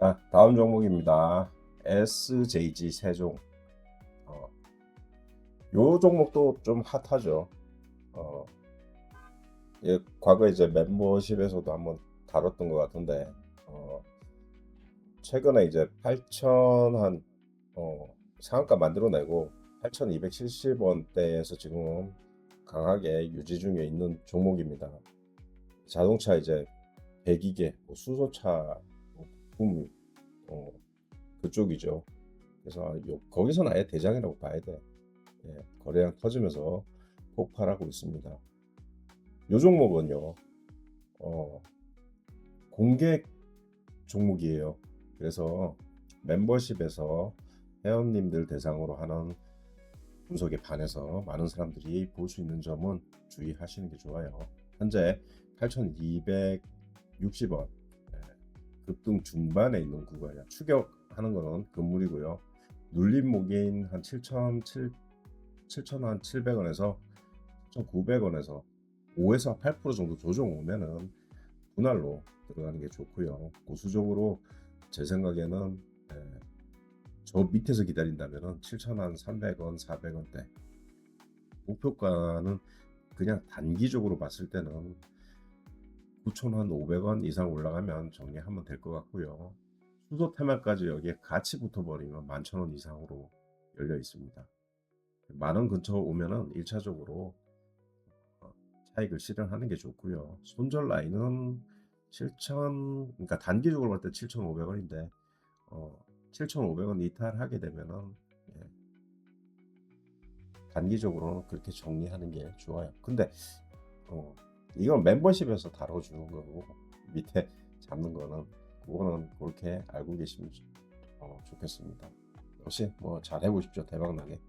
자, 다음 종목입니다. SJG 세종. 어, 요 종목도 좀 핫하죠. 어, 예, 과거에 이제 멤버십에서도 한번 다뤘던 것 같은데, 어, 최근에 이제 8천 한, 어, 상한가 만들어내고 8,270원대에서 지금 강하게 유지 중에 있는 종목입니다. 자동차 이제 배기계, 뭐 수소차 뭐 부품 어, 그쪽이죠. 그래서 요, 거기서는 아예 대장이라고 봐야 돼. 예, 거래량 터지면서 폭발하고 있습니다. 요 종목은요, 어, 공개 종목이에요. 그래서 멤버십에서 회원님들 대상으로 하는 분석에 반해서 많은 사람들이 볼 수 있는 점은 주의하시는 게 좋아요. 현재 8,260원 급등 중반에 있는 구간이야. 추격하는 거는 금물이고요. 눌림 목인 한 7,700 7,700원에서 1,900원에서 5에서 8% 정도 조정 오면은 분할로 들어가는 게 좋고요. 고수적으로 제 생각에는 예, 저 밑에서 기다린다면은 7,300원, 400원대 목표가는 그냥 단기적으로 봤을 때는 9,500원 이상 올라가면 정리하면 될 것 같고요. 수소 테마까지 여기에 같이 붙어버리면 11,000원 이상으로 열려 있습니다. 만원 근처 오면은 1차적으로 차익을 실현하는 게 좋고요. 손절 라인은 7,000 그러니까 단기적으로 볼 때 7,500원인데 어, 7,500원 이탈하게 되면은 예, 단기적으로는 그렇게 정리하는 게 좋아요. 근데 어, 이건 멤버십에서 다뤄주는 거고 밑에 잡는 거는 그거는 그렇게 알고 계시면 어, 좋겠습니다. 역시 뭐 잘 해보십시오. 대박 나게.